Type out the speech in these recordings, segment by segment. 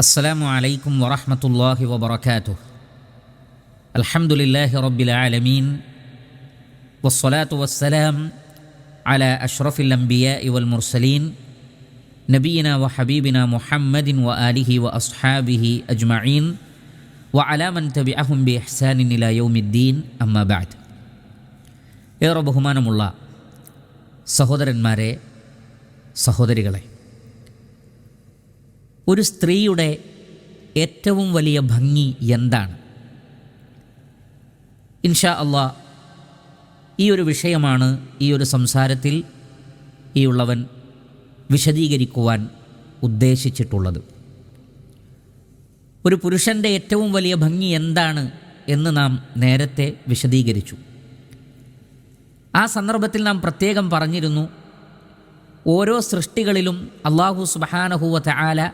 السلام عليكم ورحمة الله وبركاته الحمد لله رب العالمين والصلاة والسلام على أشرف الأنبياء والمرسلين نبينا وحبيبنا محمد وآله وأصحابه أجمعين وعلى من تبعهم بإحسان إلى يوم الدين أما بعد ഏറെ ബഹുമാനമുള്ള സഹോദരന്മാരെ സഹോദരികളെ ഒരു സ്ത്രീയുടെ ഏറ്റവും വലിയ ഭംഗി എന്താണ്? ഇൻഷാ അള്ളാ ഈ ഒരു വിഷയമാണ് ഈ ഒരു സംസാരത്തിൽ ഈ ഉള്ളവൻ വിശദീകരിക്കുവാൻ ഉദ്ദേശിച്ചിട്ടുള്ളത്. ഒരു പുരുഷന്റെ ഏറ്റവും വലിയ ഭംഗി എന്താണ് എന്ന് നാം നേരത്തെ വിശദീകരിച്ചു. ആ സന്ദർഭത്തിൽ നാം പ്രത്യേകം പറഞ്ഞിരുന്നു ഓരോ സൃഷ്ടികളിലും അള്ളാഹു സുബഹാനഹുവ ആല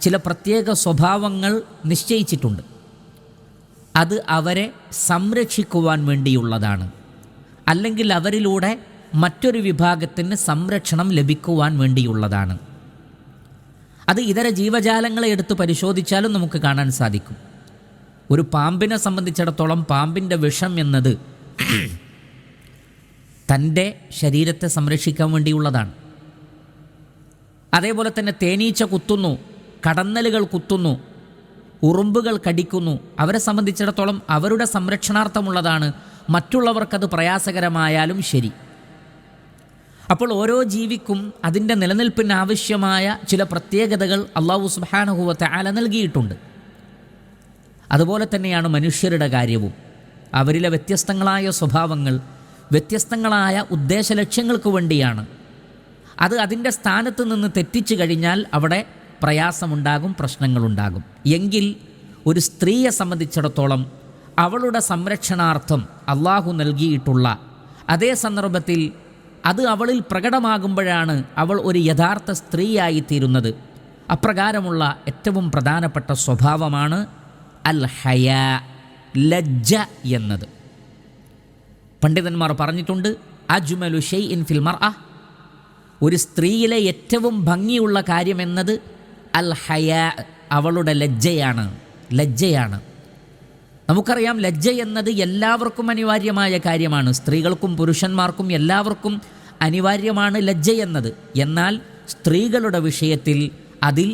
ചില പ്രത്യേക സ്വഭാവങ്ങൾ നിശ്ചയിച്ചിട്ടുണ്ട്. അത് അവരെ സംരക്ഷിക്കുവാൻ വേണ്ടിയുള്ളതാണ്. അല്ലെങ്കിൽ അവരിലൂടെ മറ്റൊരു വിഭാഗത്തിന് സംരക്ഷണം ലഭിക്കുവാൻ വേണ്ടിയുള്ളതാണ്. അത് ഇതര ജീവജാലങ്ങളെ എടുത്ത് പരിശോധിച്ചാലും നമുക്ക് കാണാൻ സാധിക്കും. ഒരു പാമ്പിനെ സംബന്ധിച്ചിടത്തോളം പാമ്പിന്റെ വിഷം എന്നത് തന്റെ ശരീരത്തെ സംരക്ഷിക്കാൻ വേണ്ടിയുള്ളതാണ്. അതേപോലെ തന്നെ തേനീച്ച കുത്തുന്നു. കടന്നലുകൾ കുത്തുന്നു ഉറുമ്പുകൾ കടിക്കുന്നു. അവരെ സംബന്ധിച്ചിടത്തോളം അവരുടെ സംരക്ഷണാർത്ഥമുള്ളതാണ്. മറ്റുള്ളവർക്കത് പ്രയാസകരമായാലും ശരി. അപ്പോൾ ഓരോ ജീവിക്കും അതിന്റെ നിലനിൽപ്പിന് ആവശ്യമായ ചില പ്രത്യേകതകൾ അള്ളാഹു സുബാനഹുവത്തെ ആല നൽകിയിട്ടുണ്ട്. അതുപോലെ തന്നെയാണ് മനുഷ്യരുടെ കാര്യവും. അവരിലെ വ്യത്യസ്തങ്ങളായ സ്വഭാവങ്ങൾ വ്യത്യസ്തങ്ങളായ ഉദ്ദേശ ലക്ഷ്യങ്ങൾക്ക് വേണ്ടിയാണ്. അത് അതിന്റെ സ്ഥാനത്ത് നിന്ന് തെറ്റിച്ചു കഴിഞ്ഞാൽ അവിടെ പ്രയാസമുണ്ടാകും പ്രശ്നങ്ങളുണ്ടാകും. എങ്കിൽ ഒരു സ്ത്രീയെ സംബന്ധിച്ചിടത്തോളം അവളുടെ സംരക്ഷണാർത്ഥം അള്ളാഹു നൽകിയിട്ടുള്ള അതേ സന്ദർഭത്തിൽ അത് അവളിൽ പ്രകടമാകുമ്പോഴാണ് അവൾ ഒരു യഥാർത്ഥ സ്ത്രീയായി തീരുന്നത്. അപ്രകാരമുള്ള ഏറ്റവും പ്രധാനപ്പെട്ട സ്വഭാവമാണ് അൽ ഹയ ലജ്ജ എന്നത്. പണ്ഡിതന്മാർ പറഞ്ഞിട്ടുണ്ട് അജ്മലു ഷെയ് ഇൻ ഫിൽ മർ ഒരു സ്ത്രീയിലെ ഏറ്റവും ഭംഗിയുള്ള കാര്യമെന്നത് അൽ ഹയ അവളുടെ ലജ്ജയാണ് ലജ്ജയാണ്. നമുക്കറിയാം ലജ്ജ എന്നത് എല്ലാവർക്കും അനിവാര്യമായ കാര്യമാണ്. സ്ത്രീകൾക്കും പുരുഷന്മാർക്കും എല്ലാവർക്കും അനിവാര്യമാണ് ലജ്ജ എന്നത്. എന്നാൽ സ്ത്രീകളുടെ വിഷയത്തിൽ അതിൽ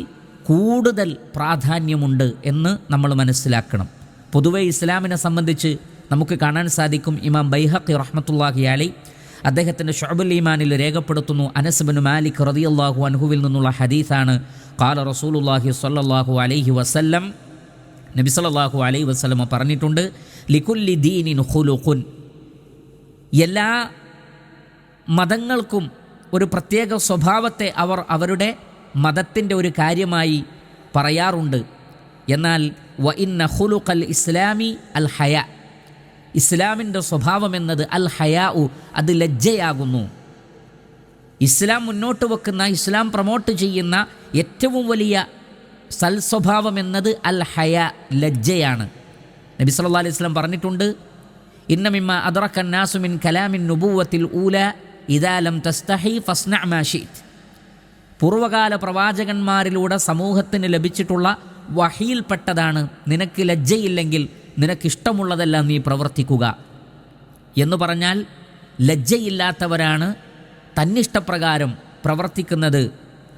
കൂടുതൽ പ്രാധാന്യമുണ്ട് എന്ന് നമ്മൾ മനസ്സിലാക്കണം. പൊതുവെ ഇസ്ലാമിനെ സംബന്ധിച്ച് നമുക്ക് കാണാൻ സാധിക്കും ഇമാം ബൈഹഖി റഹ്മത്തുള്ളാഹി അലൈ അദ്ദേഹത്തിന്റെ ഷൊബുൽ ഈമാനിൽ രേഖപ്പെടുത്തുന്നു അനസ്ബിൻ മാലിക് റതിയല്ലാഹു അൻഹുവിൽ നിന്നുള്ള ഹദീസാണ്. കാല റസൂലുല്ലാഹി സ്വല്ലല്ലാഹു അലൈഹി വസല്ലം നബി സല്ലാഹു അലൈഹി വസ്ലമ പറഞ്ഞിട്ടുണ്ട് ലിക്കുല്ലി ദീനിൻ ഹുലുഖുൻ എല്ലാ മതങ്ങൾക്കും ഒരു പ്രത്യേക സ്വഭാവത്തെ അവർ അവരുടെ മതത്തിന്റെ ഒരു കാര്യമായി പറയാറുണ്ട്. എന്നാൽ വ ഇന്ന ഹുലുഖൽ ഇസ്ലാമി അൽ ഹയ ഇസ്ലാമിന്റെ സ്വഭാവം എന്നത് അൽ ഹയാഉ അത് ലജ്ജയാകുന്നു. ഇസ്ലാം മുന്നോട്ട് വെക്കുന്ന ഇസ്ലാം പ്രൊമോട്ട് ചെയ്യുന്ന ഏറ്റവും വലിയ സൽസ്വഭാവം എന്നത് അൽ ഹയ ലജ്ജയാണ്. നബി സല്ലാ അലൈഹി സ്വലം പറഞ്ഞിട്ടുണ്ട് ഇന്നമിമ്മ അദറക്കൻ നാസുമിൻ കലാമിൻ നുബൂവത്തിൽ ഊല ഇദാലം തസ്തഹി ഫസ്നമാഷീത് പൂർവകാല പ്രവാചകന്മാരിലൂടെ സമൂഹത്തിന് ലഭിച്ചിട്ടുള്ള വഹിയിൽപ്പെട്ടതാണ് നിനക്ക് ലജ്ജയില്ലെങ്കിൽ നിനക്കിഷ്ടമുള്ളതെല്ലാം നീ പ്രവർത്തിക്കുക. എന്ന് പറഞ്ഞാൽ ലജ്ജയില്ലാത്തവരാണ് തന്നിഷ്ടപ്രകാരം പ്രവർത്തിക്കുന്നത്.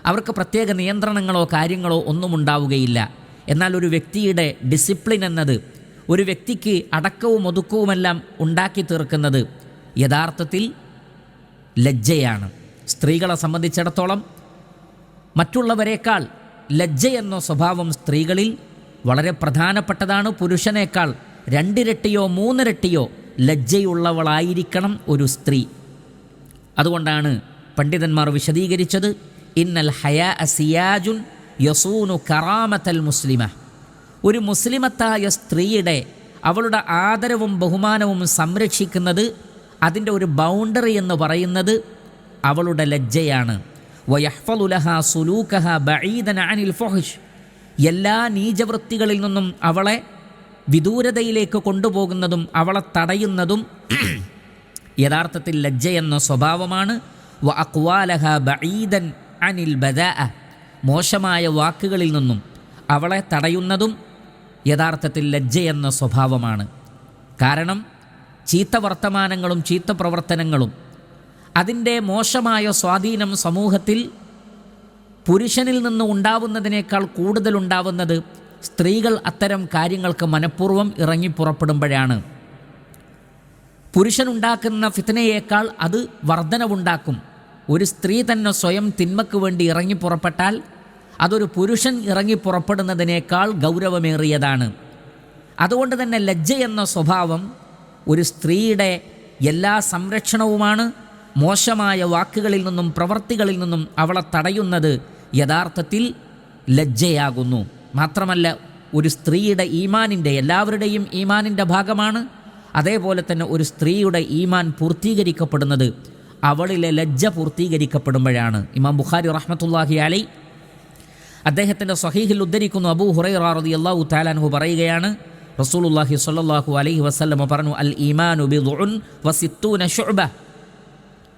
അവർക്ക് പ്രത്യേക നിയന്ത്രണങ്ങളോ കാര്യങ്ങളോ ഒന്നും ഉണ്ടാവുകയില്ല. എന്നാൽ ഒരു വ്യക്തിയുടെ ഡിസിപ്ലിൻ എന്നത് ഒരു വ്യക്തിക്ക് അടക്കവും ഒതുക്കവുമെല്ലാം ഉണ്ടാക്കി തീർക്കുന്നത് യഥാർത്ഥത്തിൽ ലജ്ജയാണ്. സ്ത്രീകളെ സംബന്ധിച്ചിടത്തോളം മറ്റുള്ളവരെക്കാൾ ലജ്ജ എന്ന സ്വഭാവം സ്ത്രീകളിൽ വളരെ പ്രധാനപ്പെട്ടതാണ് പുരുഷനേക്കാൾ രണ്ടിരട്ടിയോ മൂന്നിരട്ടിയോ ലജ്ജയുള്ളവളായിരിക്കണം ഒരു സ്ത്രീ. അതുകൊണ്ടാണ് പണ്ഡിതന്മാർ വിശദീകരിച്ചത് ഇന്നൽ ഹയാ സിയാജുൻ യസൂനു കറാമത്തൽ മുസ്ലിമ. ഒരു മുസ്ലിമത്തായ സ്ത്രീയുടെ അവളുടെ ആദരവും ബഹുമാനവും സംരക്ഷിക്കുന്നത് അതിന്റെ ഒരു ബൗണ്ടറി എന്ന് പറയുന്നത് അവളുടെ ലജ്ജയാണ്. വയഹ്ഫലുലഹ സുലൂക്കഹ ബഈദൻ അനിൽ ഫൊഹിഷ്. എല്ലാ നീചവൃത്തികളിൽ നിന്നും അവളെ വിദൂരതയിലേക്ക് കൊണ്ടുപോകുന്നതും അവളെ തടയുന്നതും യഥാർത്ഥത്തിൽ ലജ്ജ എന്ന സ്വഭാവമാണ്. വ അക്വാലഹ ബഈദൻ അനിൽ ബദ മോശമായ വാക്കുകളിൽ നിന്നും അവളെ തടയുന്നതും യഥാർത്ഥത്തിൽ ലജ്ജ എന്ന സ്വഭാവമാണ്. കാരണം ചീത്ത വർത്തമാനങ്ങളും ചീത്ത പ്രവർത്തനങ്ങളും അതിന്റെ മോശമായ സ്വാധീനം സമൂഹത്തിൽ പുരുഷനിൽ നിന്ന് ഉണ്ടാവുന്നതിനേക്കാൾ കൂടുതൽ ഉണ്ടാവുന്നത് സ്ത്രീകൾ അത്തരം കാര്യങ്ങൾക്ക് മനഃപൂർവം ഇറങ്ങി പുറപ്പെടുമ്പോഴാണ്. പുരുഷനുണ്ടാക്കുന്ന ഫിത്തനയേക്കാൾ അത് വർധനവുണ്ടാക്കും. ഒരു സ്ത്രീ തന്നെ സ്വയം തിന്മക്ക് വേണ്ടി ഇറങ്ങി പുറപ്പെട്ടാൽ അതൊരു പുരുഷൻ ഇറങ്ങി പുറപ്പെടുന്നതിനേക്കാൾ ഗൗരവമേറിയതാണ്. അതുകൊണ്ട് തന്നെ ലജ്ജ എന്ന സ്വഭാവം ഒരു സ്ത്രീയുടെ എല്ലാ സംരക്ഷണവുമാണ് മോശമായ വാക്കുകളിൽ നിന്നും പ്രവൃത്തികളിൽ നിന്നും അവളെ തടയുന്നത് യഥാർത്ഥത്തിൽ ലജ്ജയാകുന്നു. മാത്രമല്ല ഒരു സ്ത്രീയുടെ ഈമാനിന്റെ എല്ലാവരുടെയും ഈമാനിന്റെ ഭാഗമാണ്. അതേപോലെ തന്നെ ഒരു സ്ത്രീയുടെ ഈമാൻ പൂർത്തീകരിക്കപ്പെടുന്നത് അവളിലെ ലജ്ജ പൂർത്തീകരിക്കപ്പെടുമ്പോഴാണ്. ഇമാം ബുഖാരി റഹ്മത്തുല്ലാഹി അലൈ അദ്ദേഹത്തിന്റെ സഹീഹിൽ ഉദ്ധരിക്കുന്നു. അബൂ ഹുറൈറ റതി അള്ളാഹു താലാൻഹു പറയുകയാണ് റസൂലുല്ലാഹി സ്വല്ലല്ലാഹു അലൈഹി വസല്ലമ പറഞ്ഞു അൽ ഈമാൻ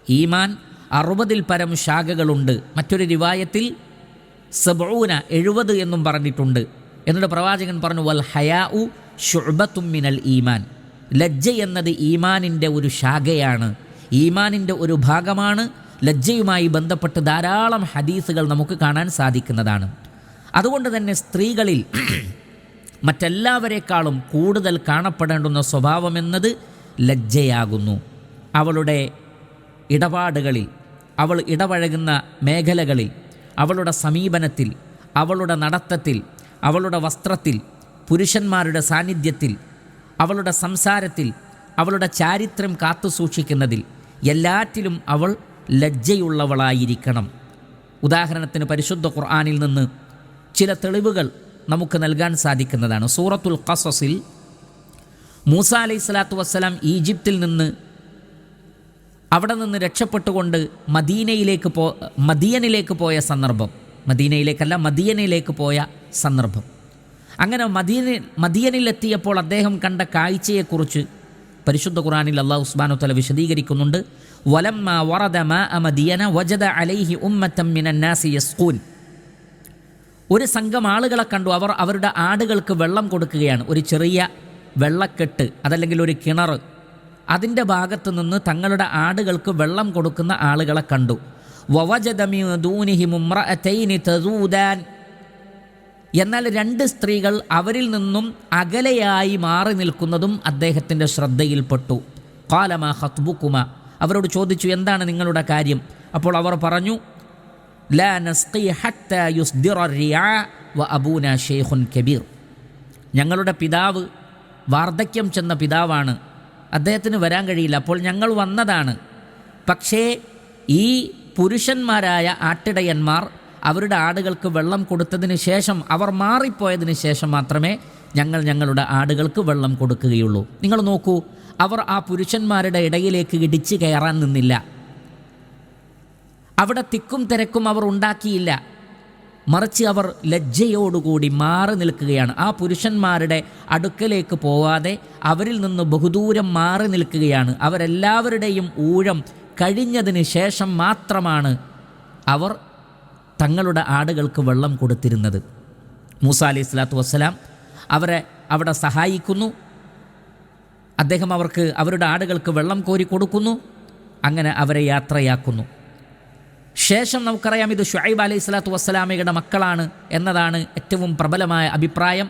ഈമാൻ അറുപതിൽ പരം ശാഖകളുണ്ട്. മറ്റൊരു റിവായത്തിൽ സബൂന എഴുപത് എന്നും പറഞ്ഞിട്ടുണ്ട്. എന്നിട്ട് പ്രവാചകൻ പറഞ്ഞു വൽ ഹയാ ഉ ഷുബത്തുമ്മിനൽ ഈമാൻ. ലജ്ജ എന്നത് ഈമാനിന്റെ ഒരു ശാഖയാണ്. ഈമാനിന്റെ ഒരു ഭാഗമാണ്. ലജ്ജയുമായി ബന്ധപ്പെട്ട് ധാരാളം ഹദീസുകൾ നമുക്ക് കാണാൻ സാധിക്കുന്നതാണ്. അതുകൊണ്ട് തന്നെ സ്ത്രീകളിൽ മറ്റെല്ലാവരെക്കാളും കൂടുതൽ കാണപ്പെടേണ്ടുന്ന സ്വഭാവമെന്നത് ലജ്ജയാകുന്നു. അവളുടെ ഇടപാടുകളിൽ അവൾ ഇടപഴകുന്ന മേഖലകളിൽ അവളുടെ സമീപനത്തിൽ അവളുടെ നടത്തത്തിൽ അവളുടെ വസ്ത്രത്തിൽ പുരുഷന്മാരുടെ സാന്നിധ്യത്തിൽ അവളുടെ സംസാരത്തിൽ അവളുടെ ചാരിത്രം കാത്തു സൂക്ഷിക്കുന്നതിൽ എല്ലാറ്റിലും അവൾ ലജ്ജയുള്ളവളായിരിക്കണം. ഉദാഹരണത്തിന് പരിശുദ്ധ ഖുർആാനിൽ നിന്ന് ചില തെളിവുകൾ നമുക്ക് നൽകാൻ സാധിക്കുന്നതാണ്. സൂറത്തുൽ ഖസസിൽ മൂസ അലൈഹി സ്വലാത്തു വസ്സലാം ഈജിപ്തിൽ നിന്ന് അവിടെ നിന്ന് രക്ഷപ്പെട്ടുകൊണ്ട് മദീനയിലേക്ക് പോ മദീയനിലേക്ക് പോയ സന്ദർഭം. മദീനയിലേക്കല്ല മദിയനിലേക്ക് പോയ സന്ദർഭം. അങ്ങനെ മദീന മദീയനിലെത്തിയപ്പോൾ അദ്ദേഹം കണ്ട കാഴ്ചയെക്കുറിച്ച് പരിശുദ്ധ ഖുറാനിൽ അള്ളാഹു ഉസ്മാനു തല വിശദീകരിക്കുന്നുണ്ട്. വറദ മാ വജദ അലൈഹി ഒരു സംഘം ആളുകളെ കണ്ടു. അവർ അവരുടെ ആടുകൾക്ക് വെള്ളം കൊടുക്കുകയാണ്. ഒരു ചെറിയ വെള്ളക്കെട്ട് അതല്ലെങ്കിൽ ഒരു കിണർ അതിന്റെ ഭാഗത്തുനിന്ന് തങ്ങളുടെ ആടുകൾക്ക് വെള്ളം കൊടുക്കുന്ന ആളുകളെ കണ്ടു. എന്നാൽ രണ്ട് സ്ത്രീകൾ അവരിൽ നിന്നും അകലെയായി മാറി നിൽക്കുന്നതും അദ്ദേഹത്തിന്റെ ശ്രദ്ധയിൽപ്പെട്ടു. കാലമ ഹത്ബുക്കുമ അവരോട് ചോദിച്ചു എന്താണ് നിങ്ങളുടെ കാര്യം? അപ്പോൾ അവർ പറഞ്ഞു ലാ യുസ്ദിറ റിയാ അബൂന കബീർ. ഞങ്ങളുടെ പിതാവ് വാർദ്ധക്യം ചെന്ന പിതാവാണ്. അദ്ദേഹത്തിന് വരാൻ കഴിയില്ല. അപ്പോൾ ഞങ്ങൾ വന്നതാണ്. പക്ഷേ ഈ പുരുഷന്മാരായ ആട്ടിടയന്മാർ അവരുടെ ആടുകൾക്ക് വെള്ളം കൊടുത്തതിന് ശേഷം അവർ മാറിപ്പോയതിന് ശേഷം മാത്രമേ ഞങ്ങൾ ഞങ്ങളുടെ ആടുകൾക്ക് വെള്ളം കൊടുക്കുകയുള്ളൂ. നിങ്ങൾ നോക്കൂ അവർ ആ പുരുഷന്മാരുടെ ഇടയിലേക്ക് ഇടിച്ചു കയറാൻ നിന്നില്ല. അവിടെ തിക്കും തിരക്കും അവർ ഉണ്ടാക്കിയില്ല. മറിച്ച് അവർ ലജ്ജയോടുകൂടി മാറി നിൽക്കുകയാണ്. ആ പുരുഷന്മാരുടെ അടുക്കലേക്ക് പോവാതെ അവരിൽ നിന്ന് ബഹുദൂരം മാറി നിൽക്കുകയാണ്. അവരെല്ലാവരുടെയും ഊഴം കഴിഞ്ഞതിന് ശേഷം മാത്രമാണ് അവർ തങ്ങളുടെ ആടുകൾക്ക് വെള്ളം കൊടുത്തിരുന്നത്. മൂസ അലൈഹി സ്വലാത്തു വസ്സലാം അവരെ അവിടെ സഹായിക്കുന്നു. അദ്ദേഹം അവർക്ക് അവരുടെ ആടുകൾക്ക് വെള്ളം കോരി കൊടുക്കുന്നു. അങ്ങനെ അവരെ യാത്രയാക്കുന്നു. ശേഷം നമുക്കറിയാം ഇത് ഷുഹൈബ് അലൈഹി സ്വലാത്തു വസ്സലാമയുടെ മക്കളാണ് എന്നതാണ് ഏറ്റവും പ്രബലമായ അഭിപ്രായം.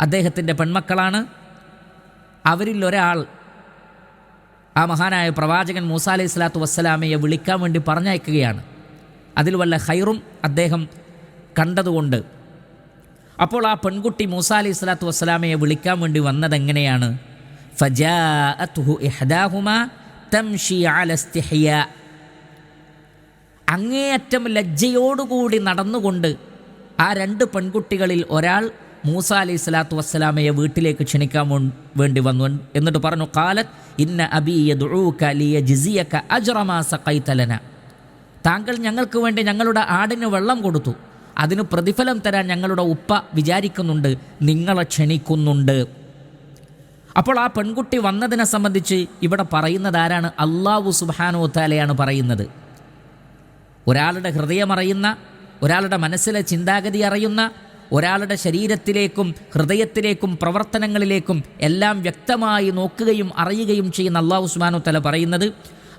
അദ്ദേഹത്തിന്റെ പെൺമക്കളാണ്. അവരിൽ ഒരാൾ ആ മഹാനായ പ്രവാചകൻ മൂസ അലൈഹി സ്വലാത്തു വസ്സലാമയെ വിളിക്കാൻ വേണ്ടി പറഞ്ഞയക്കുകയാണ്. അതിൽ വല്ല ഹൈറും അദ്ദേഹം കണ്ടതുകൊണ്ട്. അപ്പോൾ ആ പെൺകുട്ടി മൂസ അലൈഹി സ്വലാത്തു വസ്സലാമയെ വിളിക്കാൻ വേണ്ടി വന്നതെങ്ങനെയാണ്? ഫജാഅത്തുഹു ഇഹ്ദാഹുമ തംഷി അല ഇസ്തിഹ്യാ അങ്ങേയറ്റം ലജ്ജയോടുകൂടി നടന്നുകൊണ്ട് ആ രണ്ട് പെൺകുട്ടികളിൽ ഒരാൾ മൂസ അലൈഹി സ്വലാത്തു വസ്സലാമയെ വീട്ടിലേക്ക് ക്ഷണിക്കാൻ വേണ്ടി വന്നു. എന്നിട്ട് പറഞ്ഞു കാലത്ത് ഇന്ന അബിയ ജിസിയക്ക അജ്റമാ സഖൈതലന താങ്കൾ ഞങ്ങൾക്ക് വേണ്ടി ഞങ്ങളുടെ ആടിന് വെള്ളം കൊടുത്തു. അതിന് പ്രതിഫലം തരാൻ ഞങ്ങളുടെ ഉപ്പ വിചാരിക്കുന്നുണ്ട് നിങ്ങളെ ക്ഷണിക്കുന്നുണ്ട്. അപ്പോൾ ആ പെൺകുട്ടി വന്നതിനെ സംബന്ധിച്ച് ഇവിടെ പറയുന്നത് ആരാണ്? അള്ളാഹു സുബാനോ താലയാണ് പറയുന്നത്. ഒരാളുടെ ഹൃദയമറിയുന്ന ഒരാളുടെ മനസ്സിലെ ചിന്താഗതി അറിയുന്ന ഒരാളുടെ ശരീരത്തിലേക്കും ഹൃദയത്തിലേക്കും പ്രവർത്തനങ്ങളിലേക്കും എല്ലാം വ്യക്തമായി നോക്കുകയും അറിയുകയും ചെയ്യുന്ന അള്ളാഹു ഉസ്മാനു തല പറയുന്നത്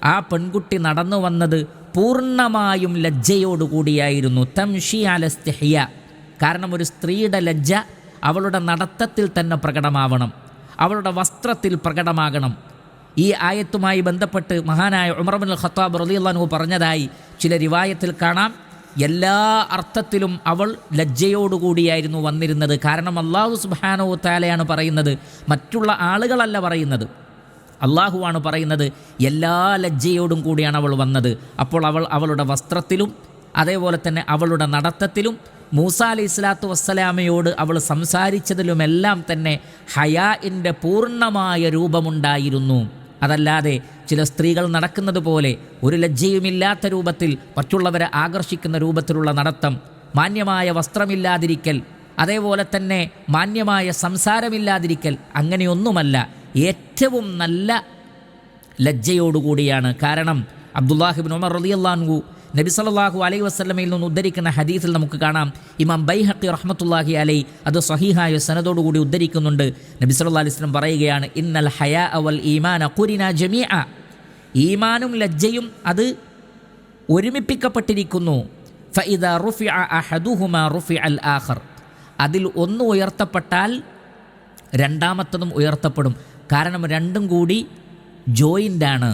ആ പെൺകുട്ടി നടന്നു വന്നത് പൂർണമായും ലജ്ജയോടുകൂടിയായിരുന്നു തംഷി അലസ്തഹ്യ കാരണം ഒരു സ്ത്രീയുടെ ലജ്ജ അവളുടെ നടത്തത്തിൽ തന്നെ പ്രകടമാവണം. അവളുടെ വസ്ത്രത്തിൽ പ്രകടമാകണം. ഈ ആയത്തുമായി ബന്ധപ്പെട്ട് മഹാനായ ഉമർബിൻ ഖത്താബ് റലിയല്ലാഹു പറഞ്ഞതായി ചില റിവായത്തിൽ കാണാം. എല്ലാ അർത്ഥത്തിലും അവൾ ലജ്ജയോടുകൂടിയായിരുന്നു വന്നിരുന്നത്. കാരണം അള്ളാഹു സുബാനോ താലയാണ് പറയുന്നത്. മറ്റുള്ള ആളുകളല്ല പറയുന്നത്. അള്ളാഹുവാണ് പറയുന്നത്. എല്ലാ ലജ്ജയോടും കൂടിയാണ് അവൾ വന്നത്. അപ്പോൾ അവൾ അവളുടെ വസ്ത്രത്തിലും അതേപോലെ തന്നെ അവളുടെ നടത്തത്തിലും മൂസ അലി ഇസ്ലാത്തു വസ്സലാമയോട് അവൾ സംസാരിച്ചതിലുമെല്ലാം തന്നെ ഹയാ എന്റെ പൂർണമായ രൂപമുണ്ടായിരുന്നു. അതല്ലാതെ ചില സ്ത്രീകൾ നടക്കുന്നത് പോലെ ഒരു ലജ്ജയുമില്ലാത്ത രൂപത്തിൽ മറ്റുള്ളവരെ ആകർഷിക്കുന്ന രൂപത്തിലുള്ള നടത്തം മാന്യമായ വസ്ത്രമില്ലാതിരിക്കൽ അതേപോലെ തന്നെ മാന്യമായ സംസാരമില്ലാതിരിക്കൽ അങ്ങനെയൊന്നുമല്ല. ഏറ്റവും നല്ല ലജ്ജയോടുകൂടിയാണ്. കാരണം അബ്ദുല്ലാഹിബിൻ ഉമർ റളിയല്ലാഹു നബി സല്ലല്ലാഹു അലൈഹി വസല്ലമയിൽ നിന്ന് ഉദ്ധരിക്കുന്ന ഹദീസിൽ നമുക്ക് കാണാം. ഇമാം ബൈഹഖി റഹ്മത്തുല്ലാഹി അലൈ അത് സഹിഹായ സനതോടുകൂടി ഉദ്ധരിക്കുന്നുണ്ട്. നബി സല്ലല്ലാഹു അലൈഹി വസ്ലം പറയുകയാണ് ഇന്നൽ ഹയാ അവൽ ഈമാന അക്കുരിന ജമീഅ. ഈമാനും ലജ്ജയും അത് ഒരുമിപ്പിക്കപ്പെട്ടിരിക്കുന്നു. ഫഇദ റുഫിഅ അഹദുഹുമ റുഫി അൽ ആഹർ അതിൽ ഒന്ന് ഉയർത്തപ്പെട്ടാൽ രണ്ടാമത്തതും ഉയർത്തപ്പെടും. കാരണം രണ്ടും കൂടി ജോയിന്റാണ്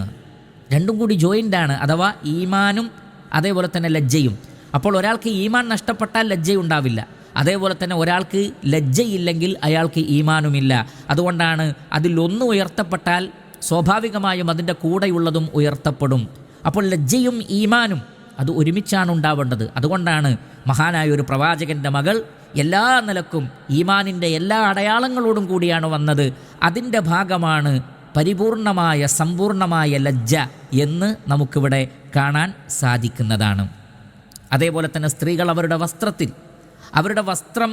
രണ്ടും കൂടി ജോയിന്റാണ് അഥവാ ഈമാനും അതേപോലെ തന്നെ ലജ്ജയും. അപ്പോൾ ഒരാൾക്ക് ഈമാൻ നഷ്ടപ്പെട്ടാൽ ലജ്ജയുണ്ടാവില്ല അതേപോലെ തന്നെ ഒരാൾക്ക് ലജ്ജയില്ലെങ്കിൽ അയാൾക്ക് ഈമാനുമില്ല. അതുകൊണ്ടാണ് അതിലൊന്ന് ഉയർത്തപ്പെട്ടാൽ സ്വാഭാവികമായും അതിന്റെ കൂടെയുള്ളതും ഉയർത്തപ്പെടും. അപ്പോൾ ലജ്ജയും ഈമാനും അത് ഒരുമിച്ചാണ് ഉണ്ടാവേണ്ടത്. അതുകൊണ്ടാണ് മഹാനായ ഒരു പ്രവാചകന്റെ മകൾ എല്ലാ നിലക്കും ഈമാനിന്റെ എല്ലാ അടയാളങ്ങളോടും കൂടിയാണ് വന്നത്. അതിന്റെ ഭാഗമാണ് പരിപൂർണമായ സമ്പൂർണമായ ലജ്ജ എന്ന് നമുക്കിവിടെ കാണാൻ സാധിക്കുന്നതാണ്. അതേപോലെ തന്നെ സ്ത്രീകൾ അവരുടെ വസ്ത്രത്തിൽ അവരുടെ വസ്ത്രം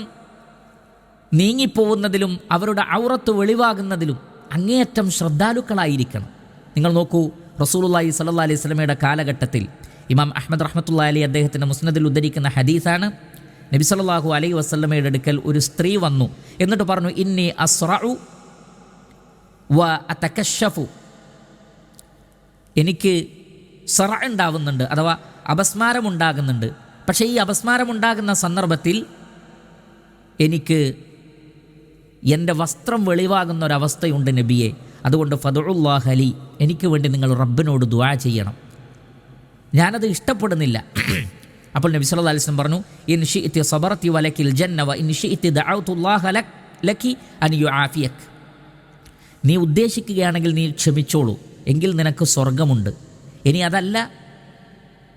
നീങ്ങിപ്പോകുന്നതിലും അവരുടെ ഔറത്ത് വെളിവാകുന്നതിലും അങ്ങേയറ്റം ശ്രദ്ധാലുക്കളായിരിക്കണം. നിങ്ങൾ നോക്കൂ റസൂലുള്ളാഹി സ്വല്ലല്ലാഹി അലൈഹി സ്വലമയുടെ കാലഘട്ടത്തിൽ ഇമാം അഹമ്മദ് റഹ്മത്തുള്ള അലി അദ്ദേഹത്തിന്റെ മുസ്നദിൽ ഉദ്ധരിക്കുന്ന ഹദീസാണ് നബി സല്ലാഹു അലൈഹി വസ്ലമയുടെ അടുക്കൽ ഒരു സ്ത്രീ വന്നു. എന്നിട്ട് പറഞ്ഞു ഇന്നി അസ്റഉ വ അതകശഫു എനിക്ക് സറ ഉണ്ടാവുന്നുണ്ട് അഥവാ അപസ്മാരമുണ്ടാകുന്നുണ്ട്. പക്ഷേ ഈ അപസ്മാരമുണ്ടാകുന്ന സന്ദർഭത്തിൽ എനിക്ക് എന്റെ വസ്ത്രം വെളിവാകുന്ന ഒരവസ്ഥയുണ്ട് നബിയെ. അതുകൊണ്ട് ഫതുള്ളാഹ് അലി എനിക്ക് വേണ്ടി നിങ്ങൾ റബ്ബിനോട് ദുവാ ചെയ്യണം. ഞാനത് ഇഷ്ടപ്പെടുന്നില്ല. അപ്പോൾ നബി സല്ലല്ലാഹു അലിസ്ലം പറഞ്ഞു ഇൻ ഇത്തി സബറതി വലക്കിൽ ജന്നവ ഇൻഷി ഇൻ ഷിഇതി ദഅഉതുല്ലാഹ ലക് ലക്കി അൻ യുആഫിയക്. നീ ഉദ്ദേശിക്കുകയാണെങ്കിൽ നീ ക്ഷമിച്ചോളൂ. എങ്കിൽ നിനക്ക് സ്വർഗമുണ്ട് ഇനി അതല്ല.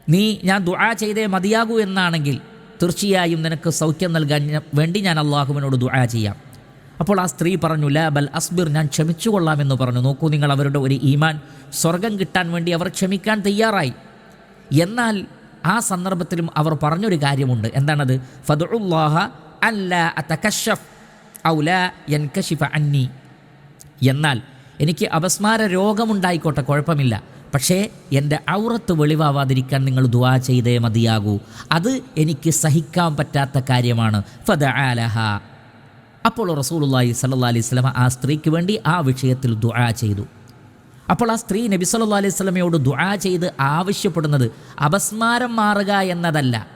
നീ ഞാൻ ദുആ ചെയ്തേ മതിയാകൂ എന്നാണെങ്കിൽ തീർച്ചയായും നിനക്ക് സൗഖ്യം നൽകാൻ വേണ്ടി ഞാൻ അള്ളാഹുവിനോട് ദുആ ചെയ്യാം. അപ്പോൾ ആ സ്ത്രീ പറഞ്ഞു ലാ ബൽ അസ്ബിർ ഞാൻ ക്ഷമിച്ചുകൊള്ളാമെന്ന് പറഞ്ഞു. നോക്കൂ നിങ്ങൾ അവരുടെ ഒരു ഈമാൻ സ്വർഗം കിട്ടാൻ വേണ്ടി അവർ ക്ഷമിക്കാൻ തയ്യാറായി. എന്നാൽ ആ സന്ദർഭത്തിലും അവർ പറഞ്ഞൊരു കാര്യമുണ്ട്. എന്താണത്? ഫതുല്ലാഹ അല്ല അന്നി. എന്നാൽ എനിക്ക് അപസ്മാര രോഗമുണ്ടായിക്കോട്ടെ കുഴപ്പമില്ല. പക്ഷേ എന്റെ ഔറത്ത് വെളിവാവാതിരിക്കാൻ നിങ്ങൾ ദുവാ ചെയ്തേ മതിയാകൂ. അത് എനിക്ക് സഹിക്കാൻ പറ്റാത്ത കാര്യമാണ്. ഫദ ആലഹ അപ്പോൾ റസൂലുള്ളാഹി സല്ലാ അലൈഹി വസല്ലമ ആ സ്ത്രീക്ക് വേണ്ടി ആ വിഷയത്തിൽ ദുആ ചെയ്തു. അപ്പോൾ ആ സ്ത്രീ നബി സല്ലാ അലൈഹി സ്വലമയോട് ദുആ ചെയ്ത് ആവശ്യപ്പെടുന്നത് അപസ്മാരം മാറുക എന്നതല്ല.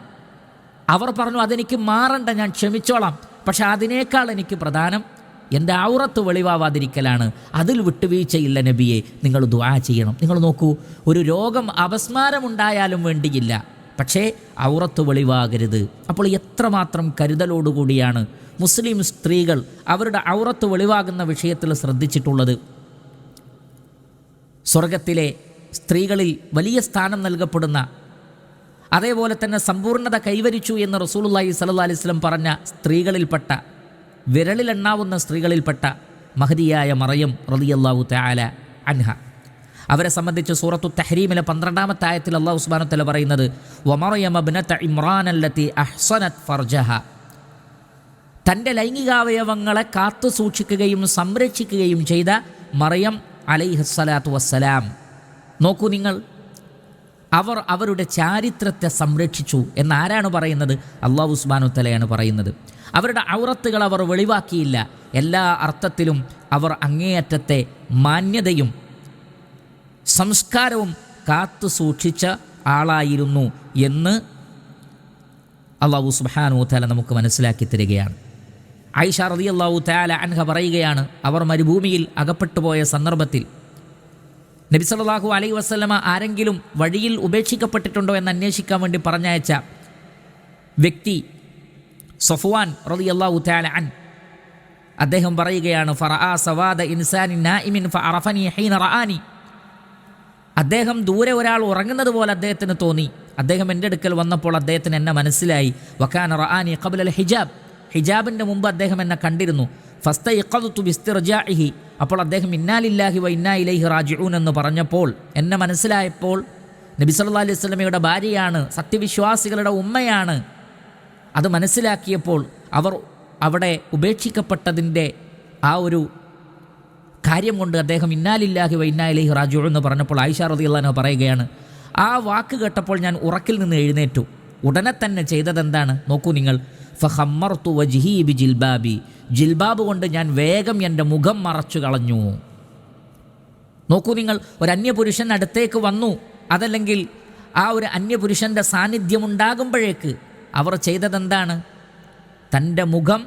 അവർ പറഞ്ഞു അതെനിക്ക് മാറണ്ട ഞാൻ ക്ഷമിച്ചോളാം. പക്ഷെ അതിനേക്കാൾ എനിക്ക് പ്രധാനം എന്റെ ഔറത്ത് വെളിവാവാതിരിക്കലാണ്. അതിൽ വിട്ടുവീഴ്ചയില്ല നബിയെ നിങ്ങൾ ദുആ ചെയ്യണം. നിങ്ങൾ നോക്കൂ ഒരു രോഗം അപസ്മാരമുണ്ടായാലും വേണ്ടിയില്ല. പക്ഷേ ഔറത്ത് വെളിവാകരുത്. അപ്പോൾ എത്രമാത്രം കരുതലോടുകൂടിയാണ് മുസ്ലിം സ്ത്രീകൾ അവരുടെ ഔറത്ത് വെളിവാകുന്ന വിഷയത്തിൽ ശ്രദ്ധിച്ചിട്ടുള്ളത്. സ്വർഗത്തിലെ സ്ത്രീകളിൽ വലിയ സ്ഥാനം നൽകപ്പെടുന്ന അതേപോലെ തന്നെ സമ്പൂർണത കൈവരിച്ചു എന്ന് റസൂലുള്ളാഹി സ്വല്ലല്ലാഹി അലൈഹി വസല്ലം പറഞ്ഞ സ്ത്രീകളിൽപ്പെട്ട വിരളിലെണ്ണാവുന്ന സ്ത്രീകളിൽപ്പെട്ട മഹതിയായ മറയം റളിയല്ലാഹു തആല അൻഹ. അവരെ സംബന്ധിച്ച് സൂറത്തു തഹ്രീമിലെ പന്ത്രണ്ടാമത്തെ ആയത്തിൽ അള്ളാഹു ഉസ്മാനത്തല പറയുന്നത് അഹ്സനത് തന്റെ ലൈംഗികാവയവങ്ങളെ കാത്തു സൂക്ഷിക്കുകയും സംരക്ഷിക്കുകയും ചെയ്ത മറിയം അലൈഹസ്സലാത്തു വസ്സലാം. നോക്കൂ നിങ്ങൾ അവർ അവരുടെ ചാരിത്രത്തെ സംരക്ഷിച്ചു എന്നാരാണ് പറയുന്നത്? അള്ളാഹു ഉസ്മാനുത്തലയാണ് തലയാണ് പറയുന്നത്. അവരുടെ ഔറത്തുകൾ അവർ വെളിവാക്കിയില്ല. എല്ലാ അർത്ഥത്തിലും അവർ അങ്ങേയറ്റത്തെ മാന്യതയും സംസ്കാരവും കാത്തു സൂക്ഷിച്ച ആളായിരുന്നു എന്ന് അള്ളാഹു സുബാനു താല നമുക്ക് മനസ്സിലാക്കി തരികയാണ്. ഐഷ റതി അള്ളാഹു താല അൻഹ പറയുകയാണ് അവർ മരുഭൂമിയിൽ അകപ്പെട്ടുപോയ സന്ദർഭത്തിൽ നബി സല്ലല്ലാഹു അലൈഹി വസല്ലമ ആരെങ്കിലും വഴിയിൽ ഉപേക്ഷിക്കപ്പെട്ടിട്ടുണ്ടോ എന്ന് അന്വേഷിക്കാൻ വേണ്ടി പറഞ്ഞയച്ച വ്യക്തി സഫ്വാൻ റതി അള്ളാഹു താല അൻ. അദ്ദേഹം പറയുകയാണ് ഇൻസാനി അദ്ദേഹം ദൂരെ ഒരാൾ ഉറങ്ങുന്നത് പോലെ അദ്ദേഹത്തിന് തോന്നി. അദ്ദേഹം എന്റെ അടുക്കൽ വന്നപ്പോൾ അദ്ദേഹത്തിന് എന്നെ മനസ്സിലായി. വക്കാന റആനി അൽ ഹിജാബ്. ഹിജാബിന്റെ മുമ്പ് അദ്ദേഹം എന്നെ കണ്ടിരുന്നു. ഫസ്ത ഇഖദുത്തു ബിസ്തിർജാഇഹി. അപ്പോൾ അദ്ദേഹം ഇന്നാലില്ലാഹി വ ഇന്നാ ഇലൈഹി റാജിഊൻ എന്ന് പറഞ്ഞപ്പോൾ എന്നെ മനസ്സിലായപ്പോൾ നബി സല്ലാ അലൈഹി സ്വലമയുടെ ഭാര്യയാണ് സത്യവിശ്വാസികളുടെ ഉമ്മയാണ്. അത് മനസ്സിലാക്കിയപ്പോൾ അവർ അവിടെ ഉപേക്ഷിക്കപ്പെട്ടതിന്റെ ആ ഒരു കാര്യം കൊണ്ട് അദ്ദേഹം ഇന്നാലില്ലാഹി വൈന്നാലി റാജു എന്ന് പറഞ്ഞപ്പോൾ ആയിഷ റളിയല്ലാഹു പറയുകയാണ് ആ വാക്ക് കേട്ടപ്പോൾ ഞാൻ ഉറക്കിൽ നിന്ന് എഴുന്നേറ്റു. ഉടനെ തന്നെ ചെയ്തതെന്താണ്? നോക്കൂ നിങ്ങൾ. ഫഹമ്മർത്തു വജിഹീബി ജിൽബാബി. ജിൽബാബ് കൊണ്ട് ഞാൻ വേഗം എന്റെ മുഖം മറച്ചു കളഞ്ഞു. നോക്കൂ നിങ്ങൾ ഒരു അന്യപുരുഷൻ അടുത്തേക്ക് വന്നു. അതല്ലെങ്കിൽ ആ ഒരു അന്യപുരുഷന്റെ സാന്നിധ്യം ഉണ്ടാകുമ്പോഴേക്ക് അവർ ചെയ്തതെന്താണ് തന്റെ മുഖം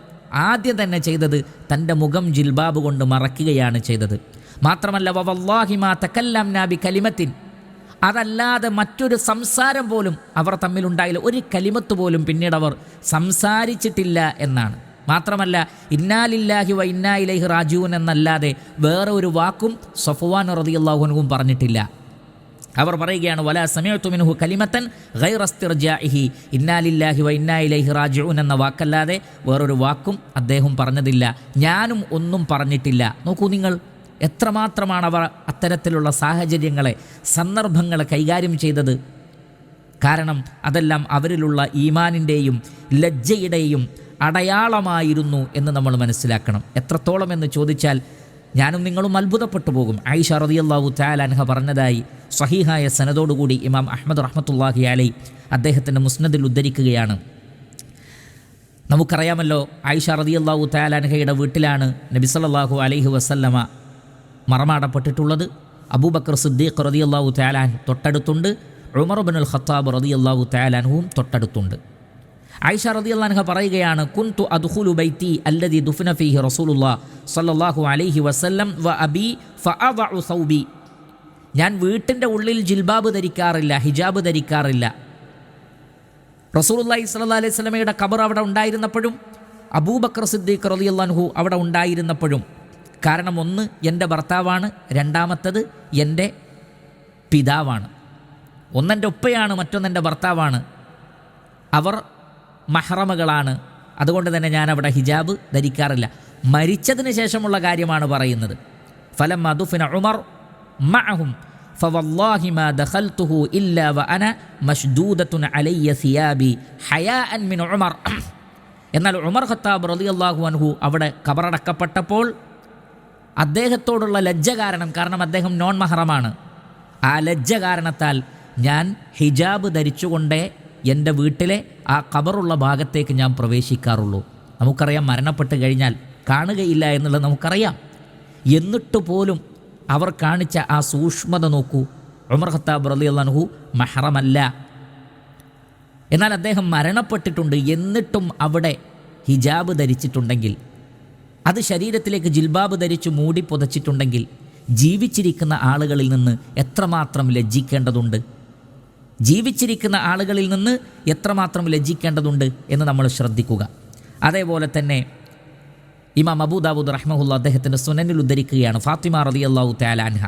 ആദ്യം തന്നെ ചെയ്തത് തന്റെ മുഖം ജിൽബാബ് കൊണ്ട് മറക്കുകയാണ് ചെയ്തത്. മാത്രമല്ല വവല്ലാഹിമാ തക്കല്ലാം നാബി കലിമത്തിൻ അതല്ലാതെ മറ്റൊരു സംസാരം പോലും അവർ തമ്മിലുണ്ടായില്ല ഒരു കലിമത്ത് പോലും പിന്നീട് അവർ സംസാരിച്ചിട്ടില്ല എന്നാണ്. മാത്രമല്ല ഇന്നാലില്ലാഹി വ ഇന്നാ ഇലൈഹി റാജുവൻ എന്നല്ലാതെ വേറെ ഒരു വാക്കും സഫുവാൻ റളിയല്ലാഹുനും പറഞ്ഞിട്ടില്ല. അവർ പറയുകയാണ് വല സമയത്തുമിനുഹു കലിമത്തൻ ഗൈറസ്തിർജാഇഹി ഇന്നാലില്ലാഹി വ ഇന്നായിലൈഹി റാജിഊൻ എന്ന വാക്കല്ലാതെ വേറൊരു വാക്കും അദ്ദേഹം പറഞ്ഞതില്ല. ഞാനും ഒന്നും പറഞ്ഞിട്ടില്ല. നോക്കൂ നിങ്ങൾ എത്രമാത്രമാണ് അവർ അത്തരത്തിലുള്ള സാഹചര്യങ്ങളെ സന്ദർഭങ്ങളെ കൈകാര്യം ചെയ്തത്? കാരണം അതെല്ലാം അവരിലുള്ള ഈമാനിന്റെയും ലജ്ജയുടെയും അടയാളമായിരുന്നു എന്ന് നമ്മൾ മനസ്സിലാക്കണം. എത്രത്തോളം എന്ന് ചോദിച്ചാൽ ഞാനും നിങ്ങളും അത്ഭുതപ്പെട്ടു പോകും. ആയിഷ റളിയല്ലാഹു തആല അൻഹ പറഞ്ഞതായി സഹീഹായ സനതോടുകൂടി ഇമാം അഹമ്മദ് റഹ്മത്തുല്ലാഹി അലൈ അദ്ദേഹത്തിന്റെ മുസ്നദിൽ ഉദ്ധരിക്കുകയാണ്. നമുക്കറിയാമല്ലോ ആയിഷ റളിയല്ലാഹു തആല അൻഹയുടെ വീട്ടിലാണ് നബി സല്ലല്ലാഹു അലൈഹി വസല്ലമ മറമാടപ്പെട്ടിട്ടുള്ളത്. അബൂബക്കർ സിദ്ദീഖ് റളിയല്ലാഹു തആല അൻഹു തൊട്ടടുത്തുണ്ട്. ഉമർ ബിനുൽ ഖത്താബ് റളിയല്ലാഹു തആല അൻഹുവും തൊട്ടടുത്തുണ്ട്. ആയിഷ റളിയല്ലാഹു അൻഹ പറയുകയാണ് കുൻതു അദ്ഖുലു ബൈത്തി അല്ലദി ദുഫ്ന ഫീഹി റസൂലുള്ളാഹ് സ്വല്ലല്ലാഹു അലൈഹി വസല്ലം വ അബി ഫഅദഉ സൗബി. ഞാൻ വീട്ടിന്റെ ഉള്ളിൽ ജിൽബാബ് ധരിക്കാറില്ല ഹിജാബ് ധരിക്കാറില്ല. റസൂലുള്ളാഹി സ്വല്ലല്ലാഹി അലൈഹി വസല്ലമയുടെ ഖബർ അവിടെ ഉണ്ടായിരുന്നപ്പോഴും അബൂബക്കർ സിദ്ദീഖ് റളിയല്ലാഹു അവിടെ ഉണ്ടായിരുന്നപ്പോഴും. കാരണം ഒന്ന് എന്റെ ഭർത്താവാണ്. രണ്ടാമത്തത് എന്റെ പിതാവാണ്. ഒന്നെന്റെ ഉപ്പയാണ് മറ്റൊന്നെന്റെ ഭർത്താവാണ്. അവർ മഹ്റമകളാണ് അതുകൊണ്ട് തന്നെ ഞാൻ അവിടെ ഹിജാബ് ധരിക്കാറില്ല മരിച്ചതിന് ശേഷമുള്ള കാര്യമാണ് പറയുന്നത് ഫലം മധുഫിന ഉമർ മഅഹും فوالله ما دخلته إلا وأنا مشدودة علي ثيابي حياء من عمر എന്നാൽ ഉമർ ഖത്താബ് റളിയല്ലാഹു അൻഹു അവിടെ കബറടക്കപ്പെട്ടപ്പോൾ അദ്ദേഹത്തോടുള്ള ലജ്ജ കാരണം കാരണം അദ്ദേഹം നോൺ മഹറമാണ് ആ ലജ്ജ കാരണത്താൽ ഞാൻ ഹിജാബ് ധരിച്ചുകൊണ്ടേ എൻ്റെ വീട്ടിലെ ആ കബറുള്ള ഭാഗത്തേക്ക് ഞാൻ പ്രവേശിക്കാറുള്ളൂ. നമുക്കറിയാം മരണപ്പെട്ട് കഴിഞ്ഞാൽ കാണുകയില്ല എന്നുള്ളത് നമുക്കറിയാം. എന്നിട്ട് പോലും അവർ കാണിച്ച ആ സൂക്ഷ്മത നോക്കൂ. ഉമർ ഖത്താബ് റളിയല്ലാഹു മഹറമല്ല. എന്നാൽ അദ്ദേഹം മരണപ്പെട്ടിട്ടുണ്ട് എന്നിട്ടും അവിടെ ഹിജാബ് ധരിച്ചിട്ടുണ്ടെങ്കിൽ അത് ശരീരത്തിലേക്ക് ജിൽബാബ് ധരിച്ചു മൂടി പുതച്ചിട്ടുണ്ടെങ്കിൽ ജീവിച്ചിരിക്കുന്ന ആളുകളിൽ നിന്ന് എത്രമാത്രം ലജ്ജിക്കേണ്ടതുണ്ട്? ജീവിച്ചിരിക്കുന്ന ആളുകളിൽ നിന്ന് എത്രമാത്രം ലജ്ജിക്കേണ്ടതുണ്ട് എന്ന് നമ്മൾ ശ്രദ്ധിക്കുക. അതേപോലെ തന്നെ ഇമാം അബൂദാബുദ് റഹ്മഹുല്ല അദ്ദേഹത്തിന്റെ സുനനിൽ ഉദ്ധരിക്കുകയാണ് ഫാത്തിമ റതി അള്ളാഹു താലാൻഹ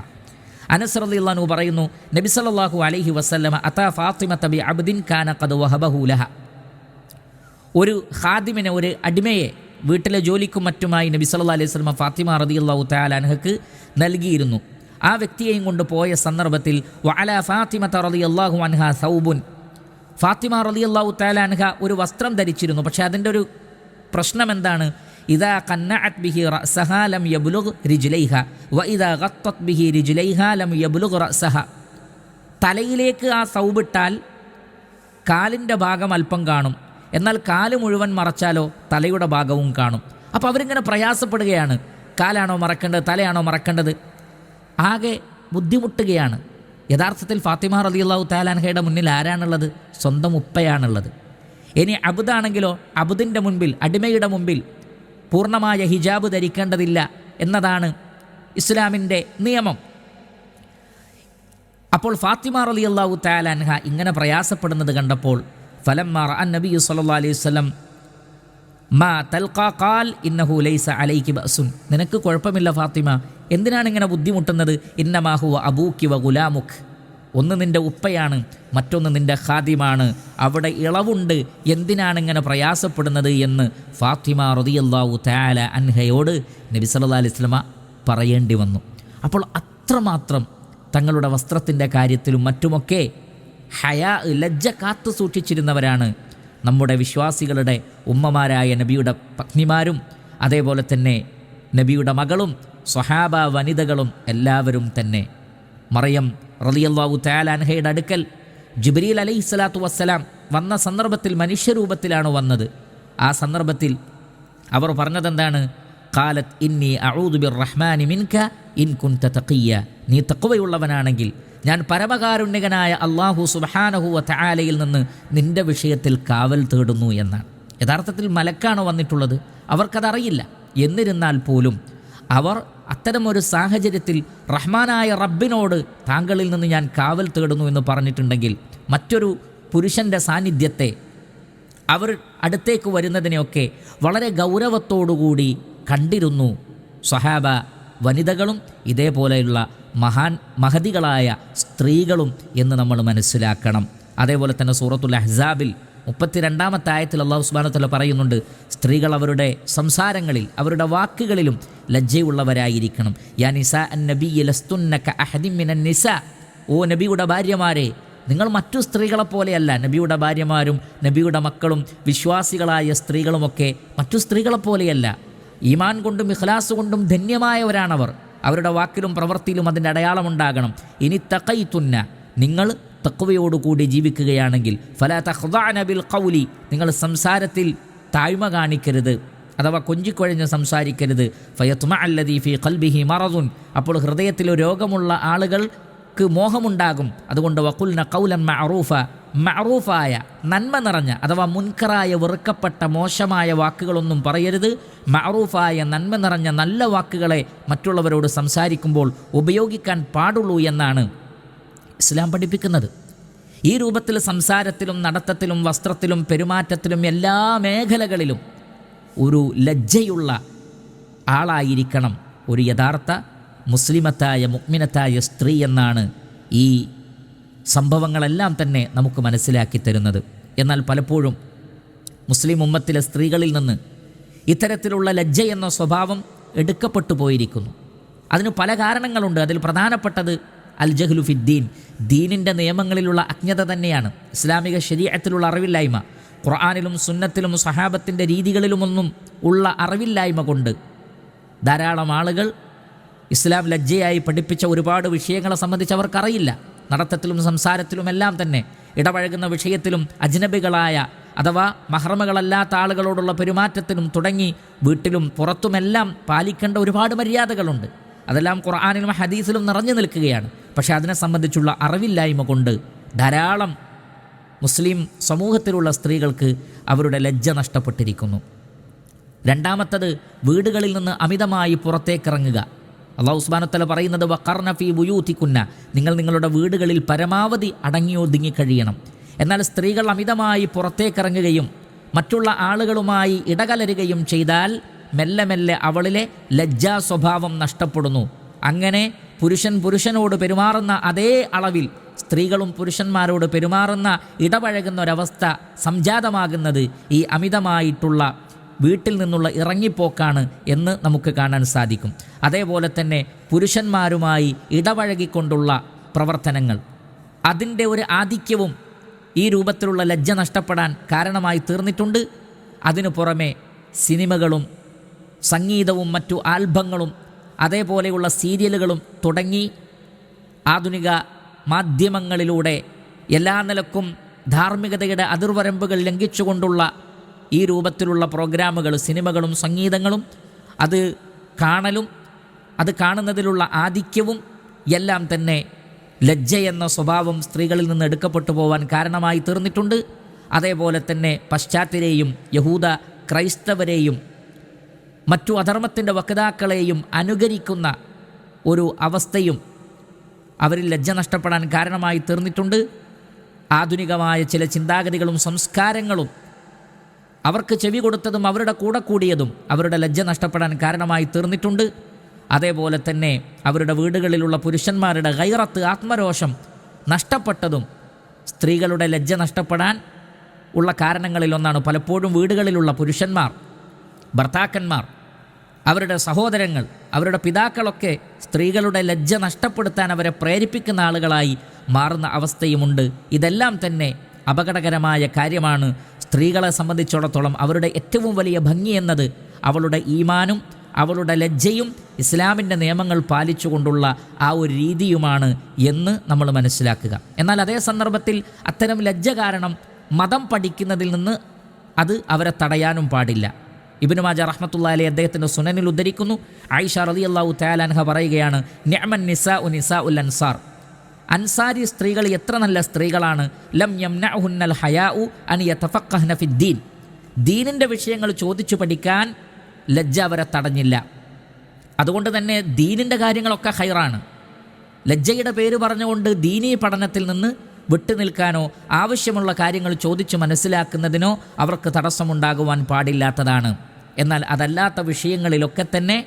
അനസ് റതി അള്ളാഹു പറയുന്നു നബി സല്ലല്ലാഹു അലഹി വസ്ലമ അതാ ഫാത്തിമ തബി അബ്ദിൻ ഖാന ഖദ് വഹബഹുലഹ ഒരു ഹാദിമിനെ ഒരു അടിമയെ വീട്ടിലെ ജോലിക്കും മറ്റുമായി നബി സല്ലാ അലൈഹി സ്വലമ ഫാത്തിമ റതി അള്ളാഹു താലാൻഹക്ക് നൽകിയിരുന്നു. ആ വ്യക്തിയെയും കൊണ്ട് പോയ സന്ദർഭത്തിൽ വഅല ഫാത്തിമ തറലി അള്ളാഹു അൻഹ സൗബുൻ. ഫാത്തിമ റലി അള്ളാഹു താലാൻഹ ഒരു വസ്ത്രം ധരിച്ചിരുന്നു. പക്ഷെ അതിന്റെ ഒരു പ്രശ്നം എന്താണ്? ഇതാ കന്നഅത് ബിഹി റസഹ ലം യബ്ലുഗ് റിജുലൈഹ. വ ഇതാ ഗത്തത് ബിഹി റിജുലൈഹ ലം യബ്ലുഗ് റസഹ തലയിലേക്ക് ആ സൗബിട്ടാൽ കാലിന്റെ ഭാഗം അല്പം കാണും. എന്നാൽ കാൽ മുഴുവൻ മറച്ചാലോ തലയുടെ ഭാഗവും കാണും. അപ്പോൾ അവരിങ്ങനെ പ്രയാസപ്പെടുകയാണ്. കാലാണോ മറക്കേണ്ടത്? തലയാണോ മറക്കേണ്ടത്? ആകെ ബുദ്ധിമുട്ടുകയാണ്. യഥാർത്ഥത്തിൽ ഫാത്തിമ റളിയല്ലാഹു താലാൻഹയുടെ മുന്നിൽ ആരാണുള്ളത്? സ്വന്തം ഉപ്പയാണുള്ളത്. ഇനി അബുദാണെങ്കിലോ അബുദിന്റെ മുൻപിൽ അടിമയുടെ മുമ്പിൽ പൂർണമായ ഹിജാബ് ധരിക്കേണ്ടതില്ല എന്നതാണ് ഇസ്ലാമിന്റെ നിയമം. അപ്പോൾ ഫാത്തിമ റളിയല്ലാഹു താലാൻഹ ഇങ്ങനെ പ്രയാസപ്പെടുന്നത് കണ്ടപ്പോൾ ഫലം മാറ അൻ നബി സല്ലാ അലൈഹി വസല്ലം മാ തൽക്കാൽ ഇന്നഹു ലൈസ അലൈക്കി ബസുൻ നിനക്ക് കുഴപ്പമില്ല ഫാത്തിമ എന്തിനാണ് ഇങ്ങനെ ബുദ്ധിമുട്ടുന്നത് ഇന്നമാഹുവ അബൂക്കിവ ഗുലാമുഖ് ഒന്ന് നിന്റെ ഉപ്പയാണ് മറ്റൊന്ന് നിന്റെ ഖാദിമാണ്. അവിടെ ഇളവുണ്ട് എന്തിനാണ് ഇങ്ങനെ പ്രയാസപ്പെടുന്നത് എന്ന് ഫാത്തിമ റളിയല്ലാഹു താല അൻഹയോട് നബി സല്ലല്ലാഹു അലൈഹി വസല്ലമ പറയേണ്ടി വന്നു. അപ്പോൾ അത്രമാത്രം തങ്ങളുടെ വസ്ത്രത്തിന്റെ കാര്യത്തിലും മറ്റുമൊക്കെ ഹയാ ലജ്ജ കാത്തു സൂക്ഷിച്ചിരുന്നവരാണ് നമ്മുടെ വിശ്വാസികളുടെ ഉമ്മമാരായ നബിയുടെ പത്നിമാരും അതേപോലെ തന്നെ നബിയുടെ മകളും സ്വഹാബ വനിതകളും എല്ലാവരും തന്നെ. മറിയം റലിയല്ലാവു തയാലാൻഹയുടെ അടുക്കൽ ജിബ്രീൽ അലൈഹി സ്വലാത്തു വസ്സലാം വന്ന സന്ദർഭത്തിൽ മനുഷ്യരൂപത്തിലാണ് വന്നത്. ആ സന്ദർഭത്തിൽ അവർ പറഞ്ഞതെന്താണ്? കാലത്ത് ഇന്നി അഊദു ബിർ റഹ്മാനി മിൻക ഇൻ കുൻത തഖിയ നീ തക്കുവയുള്ളവനാണെങ്കിൽ ഞാൻ പരമകാരുണ്യകനായ അള്ളാഹു സുബ്ഹാനഹു വ നിന്ന് നിന്റെ വിഷയത്തിൽ കാവൽ തേടുന്നു എന്നാണ്. യഥാർത്ഥത്തിൽ മലക്കാണ് വന്നിട്ടുള്ളത്. അവർക്കതറിയില്ല. എന്നിരുന്നാൽ പോലും അവർ അത്തരമൊരു സാഹചര്യത്തിൽ റഹ്മാനായ റബ്ബിനോട് താങ്കളിൽ നിന്ന് ഞാൻ കാവൽ തേടുന്നു എന്ന് പറഞ്ഞിട്ടുണ്ടെങ്കിൽ മറ്റൊരു പുരുഷന്റെ സാന്നിധ്യത്തെ അവർ അടുത്തേക്ക് വരുന്നതിനെയൊക്കെ വളരെ ഗൗരവത്തോടുകൂടി കണ്ടിരുന്നു. സഹാബ വനിതകളും ഇതേപോലെയുള്ള മഹാൻ മഹതികളായ സ്ത്രീകളും എന്ന് നമ്മൾ മനസ്സിലാക്കണം. അതേപോലെ തന്നെ സൂറത്തുൽ അഹ്സാബിൽ മുപ്പത്തിരണ്ടാമത്തെ ആയത്തിൽ അള്ളാഹു സുബാനത്തല്ല പറയുന്നുണ്ട് സ്ത്രീകൾ അവരുടെ സംസാരങ്ങളിൽ അവരുടെ വാക്കുകളിലും ലജ്ജയുള്ളവരായിരിക്കണം. യാ നിസ അൻ നബി ലസ്തുന്നക അഹദിൻ മിനൻ നിസ. ഓ നബിയുടെ ഭാര്യമാരെ നിങ്ങൾ മറ്റു സ്ത്രീകളെ പോലെയല്ല. നബിയുടെ ഭാര്യമാരും നബിയുടെ മക്കളും വിശ്വാസികളായ സ്ത്രീകളുമൊക്കെ മറ്റു സ്ത്രീകളെ പോലെയല്ല. ഈമാൻ കൊണ്ടും ഇഖ്ലാസ് കൊണ്ടും ധന്യമായവരാണവർ. അവരുടെ വാക്കിലും പ്രവൃത്തിയിലും അതിന്റെ അടയാളമുണ്ടാകണം ഇനി തക്കൈത്തുന്ന നിങ്ങൾ തക്കുവയോടുകൂടി ജീവിക്കുകയാണെങ്കിൽ ഫല തഹ്ദാനബിൽ ബിൽ ഖൗലി നിങ്ങൾ സംസാരത്തിൽ താഴ്മ കാണിക്കരുത്. അഥവാ കൊഞ്ചിക്കൊഴഞ്ഞ് സംസാരിക്കരുത്. ഫയത്മ അല്ലതി ഫി ഖൽബിഹി മറദുൻ. അപ്പോൾ ഹൃദയത്തിൽ രോഗമുള്ള ആളുകൾക്ക് മോഹമുണ്ടാകും. അതുകൊണ്ട് വക്കുൽന കൗലം മഅറൂഫ മഅറൂഫായ നന്മ നിറഞ്ഞ അഥവാ മുൻകറായ വെറുക്കപ്പെട്ട മോശമായ വാക്കുകളൊന്നും പറയരുത്. മഅറൂഫായ നന്മ നിറഞ്ഞ നല്ല വാക്കുകളെ മറ്റുള്ളവരോട് സംസാരിക്കുമ്പോൾ ഉപയോഗിക്കാൻ പാടുള്ളൂ എന്നാണ് ഇസ്ലാം പഠിപ്പിക്കുന്നത്. ഈ രൂപത്തിൽ സംസാരത്തിലും നടത്തത്തിലും വസ്ത്രത്തിലും പെരുമാറ്റത്തിലും എല്ലാ മേഖലകളിലും ഒരു ലജ്ജയുള്ള ആളായിരിക്കണം ഒരു യഥാർത്ഥ മുസ്ലിമത്തായ മുക്മിനത്തായ സ്ത്രീ എന്നാണ് ഈ സംഭവങ്ങളെല്ലാം തന്നെ നമുക്ക് മനസ്സിലാക്കി തരുന്നത്. എന്നാൽ പലപ്പോഴും മുസ്ലിം ഉമ്മത്തിലെ സ്ത്രീകളിൽ നിന്ന് ഇത്തരത്തിലുള്ള ലജ്ജ എന്ന സ്വഭാവം എടുക്കപ്പെട്ടു പോയിരിക്കുന്നു. അതിന് പല കാരണങ്ങളുണ്ട്. അതിൽ പ്രധാനപ്പെട്ടത് അൽ ജഹ്ലുഫിദ്ദീൻ ദീനിന്റെ നിയമങ്ങളിലുള്ള അജ്ഞത തന്നെയാണ്. ഇസ്ലാമിക ശരീരത്തിലുള്ള അറിവില്ലായ്മ. ഖുർആാനിലും സുന്നത്തിലും സഹാബത്തിന്റെ രീതികളിലുമൊന്നും ഉള്ള അറിവില്ലായ്മ കൊണ്ട് ധാരാളം ആളുകൾ ഇസ്ലാം ലജ്ജയായി പഠിപ്പിച്ച ഒരുപാട് വിഷയങ്ങളെ സംബന്ധിച്ച് അവർക്കറിയില്ല. നടത്തത്തിലും സംസാരത്തിലുമെല്ലാം തന്നെ ഇടപഴകുന്ന വിഷയത്തിലും അജ്നബികളായ അഥവാ മഹ്റമകളല്ലാത്ത ആളുകളോടുള്ള പെരുമാറ്റത്തിനും തുടങ്ങി വീട്ടിലും പുറത്തുമെല്ലാം പാലിക്കേണ്ട ഒരുപാട് മര്യാദകളുണ്ട്. അതെല്ലാം ഖുർആാനിലും ഹദീസിലും നിറഞ്ഞു നിൽക്കുകയാണ്. പക്ഷേ അതിനെ സംബന്ധിച്ചുള്ള അറിവില്ലായ്മ കൊണ്ട് ധാരാളം മുസ്ലിം സമൂഹത്തിലുള്ള സ്ത്രീകൾക്ക് അവരുടെ ലജ്ജ നഷ്ടപ്പെട്ടിരിക്കുന്നു. രണ്ടാമത്തത് വീടുകളിൽ നിന്ന് അമിതമായി പുറത്തേക്കിറങ്ങുക. അള്ളാഹു ഉസ്മാനത്തല പറയുന്നത് വക്കർണഫി ബുയൂത്തിക്കുന്ന. നിങ്ങൾ നിങ്ങളുടെ വീടുകളിൽ പരമാവധി അടങ്ങിയൊതുങ്ങി കഴിയണം എന്നാൽ സ്ത്രീകൾ അമിതമായി പുറത്തേക്കിറങ്ങുകയും മറ്റുള്ള ആളുകളുമായി ഇടകലരുകയും ചെയ്താൽ മെല്ലെ മെല്ലെ അവളിലെ ലജ്ജാ സ്വഭാവം നഷ്ടപ്പെടുന്നു. അങ്ങനെ പുരുഷൻ പുരുഷനോട് പെരുമാറുന്ന അതേ അളവിൽ സ്ത്രീകളും പുരുഷന്മാരോട് പെരുമാറുന്ന ഇടപഴകുന്ന ഒരവസ്ഥ സംജാതമാകുന്നത് ഈ അമിതമായിട്ടുള്ള വീട്ടിൽ നിന്നുള്ള ഇറങ്ങിപ്പോക്കാണ് എന്ന് നമുക്ക് കാണാൻ സാധിക്കും. അതേപോലെ തന്നെ പുരുഷന്മാരുമായി ഇടപഴകിക്കൊണ്ടുള്ള പ്രവർത്തനങ്ങൾ. അതിന്റെ ഒരു ആധിക്യവും ഈ രൂപത്തിലുള്ള ലജ്ജ നഷ്ടപ്പെടാൻ കാരണമായി തീർന്നിട്ടുണ്ട്. അതിനു പുറമെ സിനിമകളും സംഗീതവും മറ്റു ആൽബങ്ങളും അതേപോലെയുള്ള സീരിയലുകളും തുടങ്ങി ആധുനിക മാധ്യമങ്ങളിലൂടെ എല്ലാ നിലക്കും ധാർമ്മികതയുടെ അതിർവരമ്പുകൾ ലംഘിച്ചുകൊണ്ടുള്ള ഈ രൂപത്തിലുള്ള പ്രോഗ്രാമുകൾ സിനിമകളും സംഗീതങ്ങളും അത് കാണലും അത് കാണുന്നതിലുള്ള ആധിക്യവും എല്ലാം തന്നെ ലജ്ജ എന്ന സ്വഭാവം സ്ത്രീകളിൽ നിന്ന് എടുക്കപ്പെട്ടു പോവാൻ കാരണമായി തീർന്നിട്ടുണ്ട്. അതേപോലെ തന്നെ പശ്ചാത്യരെയും യഹൂദ ക്രൈസ്തവരെയും മറ്റു അധർമ്മത്തിന്റെ വക്താക്കളെയും അനുകരിക്കുന്ന ഒരു അവസ്ഥയും അവരിൽ ലജ്ജ നഷ്ടപ്പെടാൻ കാരണമായി തീർന്നിട്ടുണ്ട്. ആധുനികമായ ചില ചിന്താഗതികളും സംസ്കാരങ്ങളും അവർക്ക് ചെവി കൊടുത്തതും അവരുടെ കൂടെ കൂടിയതും അവരുടെ ലജ്ജ നഷ്ടപ്പെടാൻ കാരണമായി തീർന്നിട്ടുണ്ട്. അതേപോലെ തന്നെ അവരുടെ വീടുകളിലുള്ള പുരുഷന്മാരുടെ ഗൈറത്ത് ആത്മരോഷം നഷ്ടപ്പെട്ടതും സ്ത്രീകളുടെ ലജ്ജ നഷ്ടപ്പെടാൻ ഉള്ള കാരണങ്ങളിലൊന്നാണ് പലപ്പോഴും വീടുകളിലുള്ള പുരുഷന്മാർ ഭർത്താക്കന്മാർ അവരുടെ സഹോദരങ്ങൾ അവരുടെ പിതാക്കളൊക്കെ സ്ത്രീകളുടെ ലജ്ജ നഷ്ടപ്പെടുത്താൻ അവരെ പ്രേരിപ്പിക്കുന്ന ആളുകളായി മാറുന്ന അവസ്ഥയുമുണ്ട്. ഇതെല്ലാം തന്നെ അപകടകരമായ കാര്യമാണ്. സ്ത്രീകളെ സംബന്ധിച്ചിടത്തോളം അവരുടെ ഏറ്റവും വലിയ ഭംഗി എന്നത് അവളുടെ ഈമാനും അവളുടെ ലജ്ജയും ഇസ്ലാമിന്റെ നിയമങ്ങൾ പാലിച്ചുകൊണ്ടുള്ള ആ ഒരു രീതിയുമാണ് എന്ന് നമ്മൾ മനസ്സിലാക്കുക. എന്നാൽ അതേ സന്ദർഭത്തിൽ അത്തരം ലജ്ജ കാരണം മതം പഠിക്കുന്നതിൽ നിന്ന് അത് അവരെ തടയാനും പാടില്ല. ഇബിനു മാജ റഹ്മത്തുള്ള അലി അദ്ദേഹത്തിന്റെ സുനനിൽ ഉദ്ധരിക്കുന്നു. ആയിഷ റലി അള്ളാഹു തയാലൻഹ പറയുകയാണ് ഞമൻ നിസ ഉ നിസ ഉൽ അൻസാർ. അൻസാരി സ്ത്രീകൾ എത്ര നല്ല സ്ത്രീകളാണ്. ലം യംനഅഹുന്നൽ ഹയാഉ അൻ യതഫഖഹന ഫിദ്ദീൻ ദീനിന്റെ വിഷയങ്ങൾ ചോദിച്ചു പഠിക്കാൻ ലജ്ജ അവരെ തടഞ്ഞില്ല. അതുകൊണ്ട് തന്നെ ദീനിന്റെ കാര്യങ്ങളൊക്കെ ഹൈറാണ്. ലജ്ജയുടെ പേര് പറഞ്ഞുകൊണ്ട് ദീനീ പഠനത്തിൽ നിന്ന് വിട്ടുനിൽക്കാനോ ആവശ്യമുള്ള കാര്യങ്ങൾ ചോദിച്ചു മനസ്സിലാക്കുന്നതിനോ അവർക്ക് തടസ്സമുണ്ടാകുവാൻ പാടില്ലാത്തതാണ്. എന്നാൽ അതല്ലാത്ത വിഷയങ്ങളിലൊക്കെ തന്നെ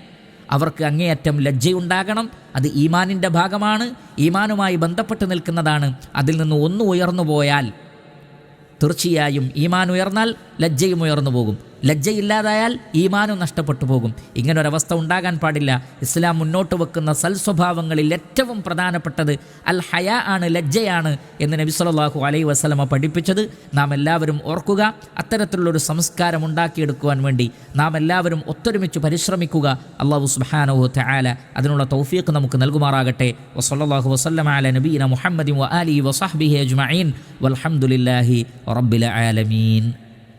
അവർക്ക് അങ്ങേയറ്റം ലജ്ജയുണ്ടാകണം. അത് ഈമാനിന്റെ ഭാഗമാണ്. ഈമാനുമായി ബന്ധപ്പെട്ട് നിൽക്കുന്നതാണ്. അതിൽ നിന്ന് ഒന്ന് ഉയർന്നു പോയാൽ തീർച്ചയായും ഈമാൻ ഉയർന്നാൽ ലജ്ജയും ഉയർന്നു പോകും. ലജ്ജയില്ലാതായാൽ ഈമാനും നഷ്ടപ്പെട്ടു പോകും. ഇങ്ങനൊരവസ്ഥ ഉണ്ടാകാൻ പാടില്ല. ഇസ്ലാം മുന്നോട്ട് വെക്കുന്ന സൽസ്വഭാവങ്ങളിൽ ഏറ്റവും പ്രധാനപ്പെട്ടത് അൽ ഹയ ആണ് ലജ്ജയാണ് എന്ന് നബി സല്ലല്ലാഹു അലൈ വസ്ലമ പഠിപ്പിച്ചത്. നാം എല്ലാവരും ഓർക്കുക അത്തരത്തിലുള്ളൊരു സംസ്കാരം ഉണ്ടാക്കിയെടുക്കുവാൻ വേണ്ടി നാം എല്ലാവരും ഒത്തൊരുമിച്ച് പരിശ്രമിക്കുക. അള്ളാഹു സുബാനോ തആല അതിനുള്ള തൗഫീഖ് നമുക്ക് നൽകുമാറാകട്ടെ. വസല്ലല്ലാഹു വസല്ലമ അല നബീന മുഹമ്മദ് ആലിഹി വസഹ്ബിഹി അജ്മഈൻ. വൽഹംദുലില്ലാഹി റബ്ബിൽ ആലമീൻ.